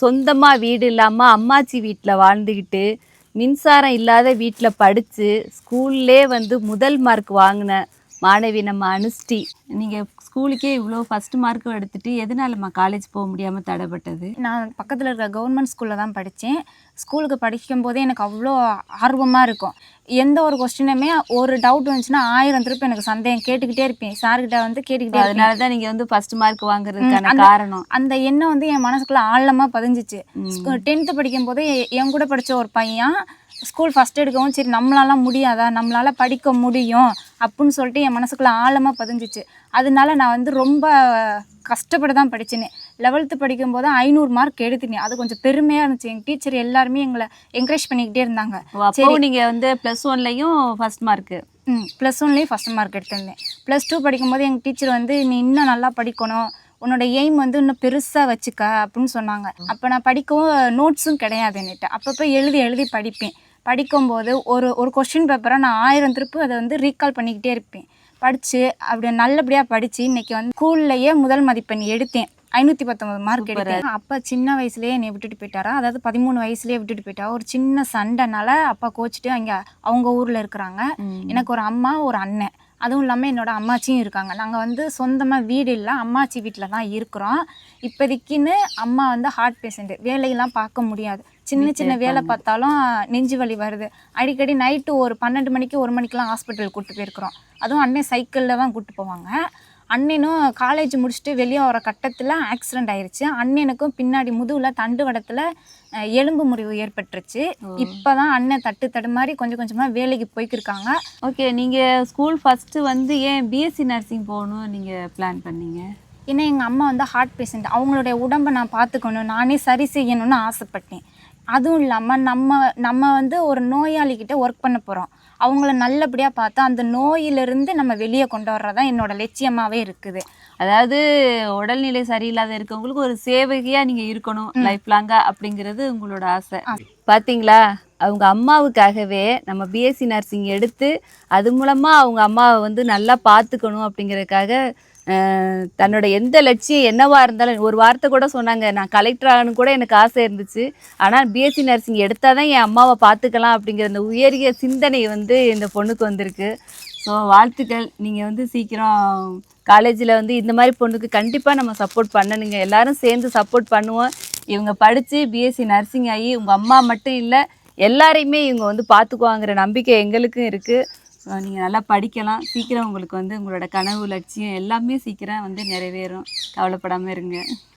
சொந்தமாக வீடு இல்லாமல் அம்மாச்சி வீட்டில் வாழ்ந்துக்கிட்டு மின்சாரம் இல்லாத வீட்டில் படித்து ஸ்கூல்லே வந்து முதல் மார்க் வாங்கின மாணவி நம்ம அனுஷ்டி. நீங்கள் ஸ்கூலுக்கே இவ்வளோ ஃபஸ்ட் மார்க்கும் எடுத்துகிட்டு எதனாலம்மா காலேஜ் போக முடியாமல் தடைப்பட்டது? நான் பக்கத்தில் இருக்கிற கவர்மெண்ட் ஸ்கூலில் தான் படித்தேன் ஸ்கூலுக்கு படிக்கும் போதே எனக்கு அவ்வளோ ஆர்வமாக இருக்கும். எந்த ஒரு கொஸ்டினுமே ஒரு டவுட் வந்துச்சுன்னா ஆயிரம் திருப்பி எனக்கு சந்தேகம். கேட்டுக்கிட்டே இருப்பேன். சார்கிட்ட வந்து கேட்டுக்கிட்டே அதனால தான் நீங்கள் வந்து ஃபஸ்ட் மார்க் வாங்குறதுக்கான காரணம். அந்த எண்ணம் வந்து என் மனசுக்குள்ள ஆழமாக பதிஞ்சிச்சு. டென்த்து படிக்கும் போது என் கூட படித்த ஒரு பையன் ஸ்கூல் ஃபஸ்ட் எடுக்கவும் சரி நம்மளால முடியாதா? நம்மளால படிக்க முடியும் அப்படின்னு சொல்லிட்டு என் மனசுக்குள்ள ஆழமாக பதிஞ்சிச்சு. அதனால நான் வந்து ரொம்ப கஷ்டப்பட்டு தான் படித்தேனே லெவல்த்து படிக்கும்போது ஐநூறு மார்க் எடுத்துனேன் அது கொஞ்சம் பெருமையாக இருந்துச்சு. எங்கள் டீச்சர் எல்லாருமே எங்களை என்கரேஜ் பண்ணிக்கிட்டே இருந்தாங்க. அப்போ நீங்கள் வந்து ப்ளஸ் ஒன்லையும் ஃபஸ்ட் மார்க்கு ம் ப்ளஸ் ஒன்லேயும் ஃபஸ்ட் மார்க் எடுத்திருந்தேன். ப்ளஸ் டூ படிக்கும்போது எங்கள் டீச்சர் வந்து நீ இன்னும் நல்லா படிக்கணும். உன்னோட எய்ம் வந்து இன்னும் பெருசாக வச்சுக்க அப்படின்னு சொன்னாங்க. அப்போ நான் படிக்கவும் நோட்ஸும் கிடையாது என்கிட்ட. அப்பப்போ எழுதி எழுதி படிப்பேன். படிக்கும்போது ஒரு ஒரு கொஷின் பேப்பரை நான் ஆயிரம் திருப்பு அதை வந்து ரீகால் பண்ணிக்கிட்டே இருப்பேன். படித்து அப்படி நல்லபடியாக படித்து இன்னைக்கு வந்து ஸ்கூல்லையே முதல் மதிப்பெண் எடுத்தேன். ஐநூற்றி பத்தொம்பது மார்க் எடுத்தேன். அப்பா சின்ன வயசுலேயே என்னை விட்டுட்டு போயிட்டாரா? அதாவது பதிமூணு வயசுலேயே விட்டுட்டு போயிட்டா. ஒரு சின்ன சண்டைனால அப்பா கோச்சிட்டு அங்கே அவங்க ஊரில் இருக்கிறாங்க. எனக்கு ஒரு அம்மா ஒரு அண்ணன். அதுவும் இல்லாமல் என்னோட அம்மாச்சியும் இருக்காங்க. நாங்கள் வந்து சொந்தமாக வீடு இல்லை. அம்மாச்சி வீட்டில் தான் இருக்கிறோம். இப்போதைக்குன்னு அம்மா வந்து ஹார்ட் பேஷண்ட்டு வேலையெல்லாம் பார்க்க முடியாது. சின்ன சின்ன வேலை பார்த்தாலும் நெஞ்சு வலி வருது. அடிக்கடி நைட்டு ஒரு பன்னெண்டு மணிக்கு ஒரு மணிக்கெலாம் ஹாஸ்பிட்டல் கூட்டு போயிருக்கிறோம். அதுவும் அண்ணன் சைக்கிளில் தான் கூட்டு போவாங்க. அண்ணனும் காலேஜ் முடிச்சுட்டு வெளியே வர கட்டத்தில் ஆக்சிடென்ட் ஆயிருச்சு. அண்ணனுக்கும் பின்னாடி முதுகில் தண்டுவடத்தில் அஹ், எலும்பு முறிவு ஏற்பட்டுருச்சு. இப்போ தான் அண்ணன் தட்டு தடுமாறி கொஞ்சம் கொஞ்சமாக வேலைக்கு போய்க்கிருக்காங்க. ஓகே நீங்கள் ஸ்கூல் ஃபஸ்ட்டு வந்து ஏன் பிஎஸ்சி நர்சிங் போகணும் நீங்கள் பிளான் பண்ணீங்க? ஏன்னா எங்கள் அம்மா வந்து ஹார்ட் பேஷண்ட் அவங்களுடைய உடம்பை நான் பார்த்துக்கணும். நானே சரி செய்யணும்னு ஆசைப்பட்டேன். அதுவும் இல்லாமல் நம்ம நம்ம வந்து ஒரு நோயாளிகிட்ட ஒர்க் பண்ண போகிறோம் அவங்கள நல்லபடியாக பார்த்து அந்த நோயிலிருந்து நம்ம வெளியே கொண்டு வர்றதான் என்னோட லட்சியமாகவே இருக்குது. அதாவது உடல்நிலை சரியில்லாத இருக்கவங்களுக்கு ஒரு சேவகியா நீங்க இருக்கணும் லைஃப் லாங்கா அப்படிங்கிறது உங்களோட ஆசை. பாத்தீங்களா? அவங்க அம்மாவுக்காகவே நம்ம பிஎஸ்சி நர்சிங் எடுத்து அது மூலமா அவங்க அம்மாவை வந்து நல்லா பார்த்துக்கணும் அப்படிங்கறதுக்காக தன்னோட எந்த லட்சியம் என்னவா இருந்தாலும் ஒரு வார்த்தை கூட சொன்னாங்க நான் கலெக்டர் ஆகணும் கூட எனக்கு ஆசை இருந்துச்சு. ஆனால் பிஎஸ்சி நர்சிங் எடுத்தாதான் என் அம்மாவை பார்த்துக்கலாம் அப்படிங்கிற அந்த உயரிய சிந்தனை வந்து இந்த பொண்ணுக்கு வந்திருக்கு. ஸோ வாழ்த்துக்கள். நீங்கள் வந்து சீக்கிரம் காலேஜில் வந்து இந்த மாதிரி பொண்ணுக்கு கண்டிப்பாக நம்ம சப்போர்ட் பண்ணணுங்க. எல்லாரும் சேர்ந்து சப்போர்ட் பண்ணுவோம். இவங்க படித்து பிஎஸ்சி நர்சிங் ஆகி உங்கள் அம்மா மட்டும் இல்லை எல்லாரையுமே இவங்க வந்து பார்த்துக்குவாங்கிற நம்பிக்கை எங்களுக்கும் இருக்குது நீங்கள் நல்லா படிக்கலாம். சீக்கிரம் உங்களுக்கு வந்து உங்களோட கனவு லட்சியம் எல்லாமே சீக்கிரம் வந்து நிறைவேறும். கவலைப்படாமல் இருங்க.